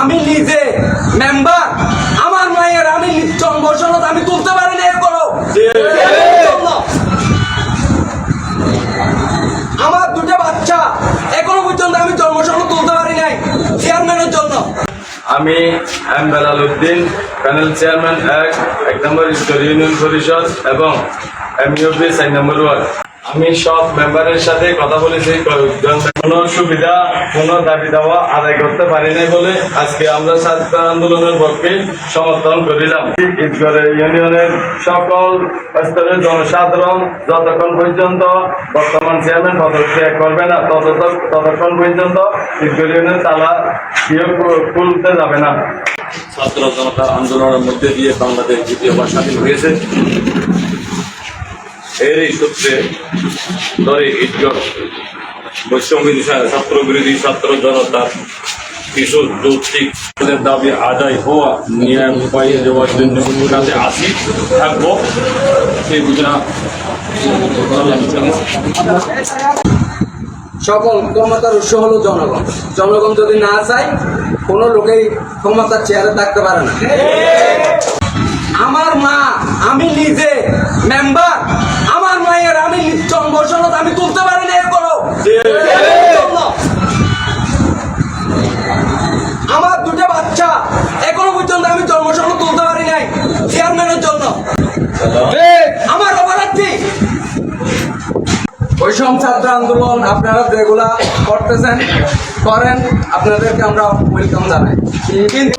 আমি নিজে মেম্বার আমার মায়ের আমি জন্ম সনদ আমি তুলতে পারি না এরপরও আমার দুটো বাচ্চা এখনও পর্যন্ত আমি জন্ম সনদ তুলতে পারি নাই চেয়ারম্যানের জন্য। আমি M Belal Uddin panel chairman এক এক নম্বর ইউনিয়ন পরিষদ এবং এম ইউপি চার নম্বর ওয়ার্ড। আমি সব মেম্বারের সাথে কথা বলেছি। কোনো সুবিধা, কোনো দাবি দাওয়া আদায় করতে পারি নাই বলে আজকে আমরা ছাত্র আন্দোলনের পক্ষে সমর্থন করিলাম। ঈদগড়ের ইউনিয়নের সকল স্তরের জনসাধারণ যতক্ষণ পর্যন্ত বর্তমান চেয়ারম্যান পদত্যাগ করবে না ততক্ষণ পর্যন্ত ঈদগড় ইউনিয়ন তালা খুলতে যাবে না। ছাত্র জনতা আন্দোলনের মধ্যে দিয়ে বাংলাদেশ দ্বিতীয়বার স্বাধীন হয়েছে। এরই সূত্রে ধরে ঈদগড় বৈষম্যবিধি ছাত্র বিরোধী ছাত্র জনতার কিছু যৌক্তিক দাবি আদায় হওয়া দেওয়ার জন্য কাছে আসি থাকব। সেই সকল ক্ষমতার উৎস হলো জনগণ। জনগণ যদি না চায় কোনো লোকেই ক্ষমতার চেয়ারে থাকতে পারে না। আমার মা আমি নিজে মেম্বার আমার মায়ের আমি জন্ম সনদ আমি তুলতে পারি না এরপরও আমার দুটো বাচ্চা এখনও পর্যন্ত আমি জন্মসংখ্যা তুলতে পারি নাই চেয়ারম্যানের জন্য। আমার অপরাধ। বৈষম ছাত্র আন্দোলন আপনারা যেগুলা করতেছেন করেন আপনাদেরকে আমরা ওয়েলকাম জানাই। কিন্তু